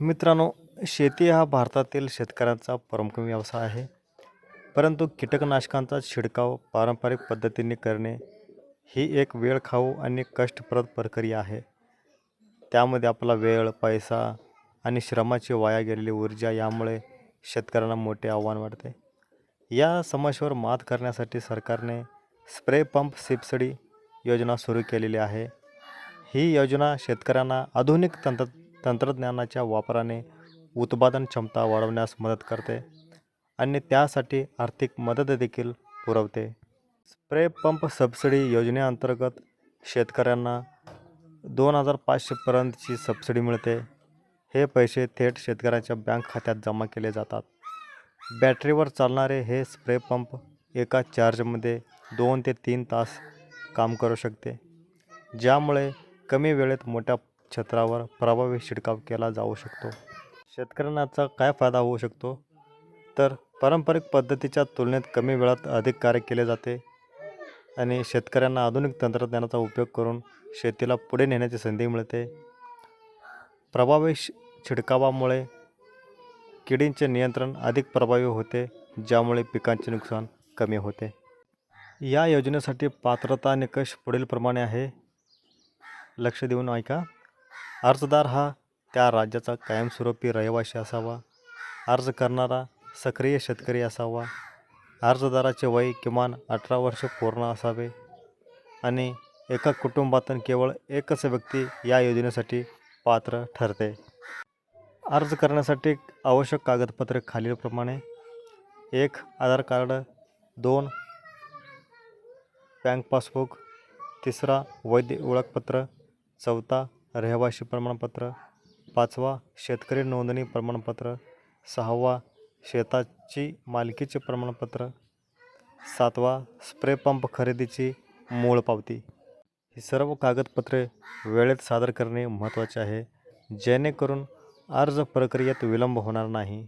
मित्रांनो शेती हा भारतातील शेतकऱ्यांचा प्रमुख व्यवसाय आहे. परंतु कीटकनाशकांचा शिडकाव पारंपरिक पद्धतीने करणे ही एक वेळखाऊ आणि कष्टप्रद प्रक्रिया आहे. त्यामध्ये आपला वेळ पैसा आणि श्रमाची वाया गेलेली ऊर्जा यामुळे शेतकऱ्यांना मोठे आव्हान वाटते या समस्येवर मात करण्यासाठी सरकारने स्प्रे पंप सबसिडी योजना सुरू केलेली आहे. ही योजना शेतकऱ्यांना आधुनिक तंत्र तंत्रज्ञानाच्या वापराने उत्पादन क्षमता वाढवण्यास मदत करते आणि त्यासाठी आर्थिक मदत देखील पुरवते. स्प्रे पंप सबसिडी योजनेअंतर्गत शेतकऱ्यांना दोन हजार पाचशेपर्यंतची सबसिडी मिळते. हे पैसे थेट शेतकऱ्याच्या बँक खात्यात जमा केले जातात. बॅटरीवर चालणारे हे स्प्रे पंप एका चार्जमध्ये दोन ते तीन तास काम करू शकते ज्यामुळे कमी वेळेत मोठ्या क्षेत्रावर प्रभावी शिडकाव केला जाऊ शकतो. शेतकऱ्यांचा काय फायदा होऊ शकतो? तर पारंपरिक पद्धतीच्या तुलनेत कमी वेळात अधिक कार्य केले जाते आणि शेतकऱ्यांना आधुनिक तंत्रज्ञानाचा उपयोग करून शेतीला पुढे नेण्याची संधी मिळते. प्रभावी शि छिडकावामुळे किडींचे नियंत्रण अधिक प्रभावी होते ज्यामुळे पिकांचे नुकसान कमी होते. या योजनेसाठी पात्रता निकष पुढीलप्रमाणे आहे. लक्ष देऊन ऐका. अर्जदार हा त्या राज्याचा कायमस्वरूपी रहिवासी असावा. अर्ज करणारा सक्रिय शेतकरी असावा. अर्जदाराचे वय किमान अठरा वर्ष पूर्ण असावे आणि एका कुटुंबातून केवळ एकच व्यक्ती या योजनेसाठी पात्र ठरते. अर्ज करण्यासाठी आवश्यक कागदपत्रे खालीलप्रमाणे. एक आधार कार्ड. दोन बँक पासबुक. तिसरा वैध ओळखपत्र. चौथा रहिवासी प्रमाणपत्र पाचवा शेतकरी नोंदणी प्रमाणपत्र सहावा शेताची मालकीचे प्रमाणपत्र सातवा स्प्रे पंप खरेदीची मूळ पावती. ही सर्व कागदपत्रे वेळेत सादर करणे महत्त्वाचे आहे जेणेकरून अर्ज प्रक्रियेत विलंब होणार नाही.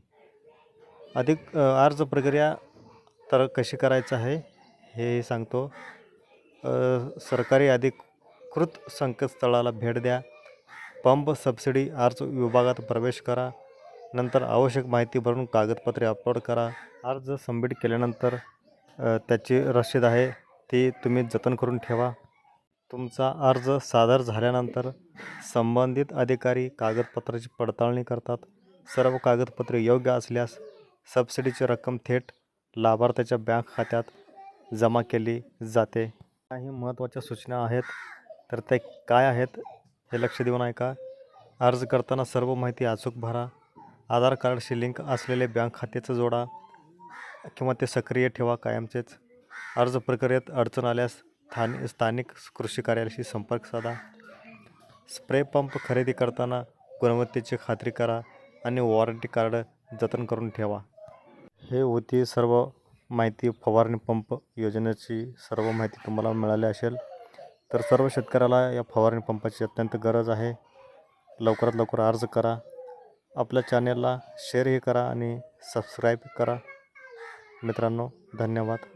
अधिक अर्ज प्रक्रिया तर कशी करायचं आहे हे सांगतो. सरकारी अधिकृत संकेतस्थळाला भेट द्या. पंप सबसिडी अर्ज विभागात प्रवेश करा. नंतर आवश्यक माहिती भरून कागदपत्रे अपलोड करा. अर्ज सबमिट केल्यानंतर त्याची रसीद आहे ती तुम्ही जतन करून ठेवा. तुमचा अर्ज सादर झाल्यानंतर संबंधित अधिकारी कागदपत्राची पडताळणी करतात. सर्व कागदपत्रे योग्य असल्यास सबसिडीची रक्कम थेट लाभार्थ्याच्या बँक खात्यात जमा केली जाते. काही महत्त्वाच्या सूचना आहेत तर ते काय आहेत? हे लक्ष देऊन ऐका. अर्ज करताना सर्व माहिती अचूक भरा. आधार कार्डशी लिंक असलेले बँक खात्याचं जोडा किंवा ते सक्रिय ठेवा कायमचेच. अर्ज प्रक्रियेत अडचण आल्यास स्थानि स्थानिक कृषी कार्यालयाशी संपर्क साधा. स्प्रे पंप खरेदी करताना गुणवत्तेची खात्री करा आणि वॉरंटी कार्ड जतन करून ठेवा. हे होती सर्व माहिती फवारणी पंप योजनेची सर्व माहिती तुम्हाला मिळाली असेल. तर सर्व शेतकऱ्याला या फवारणी पंपाची अत्यंत गरज आहे. लवकरात लवकर अर्ज करा. आपल्या चॅनेलला शेअरही करा आणि सबस्क्राईब करा. मित्रांनो धन्यवाद.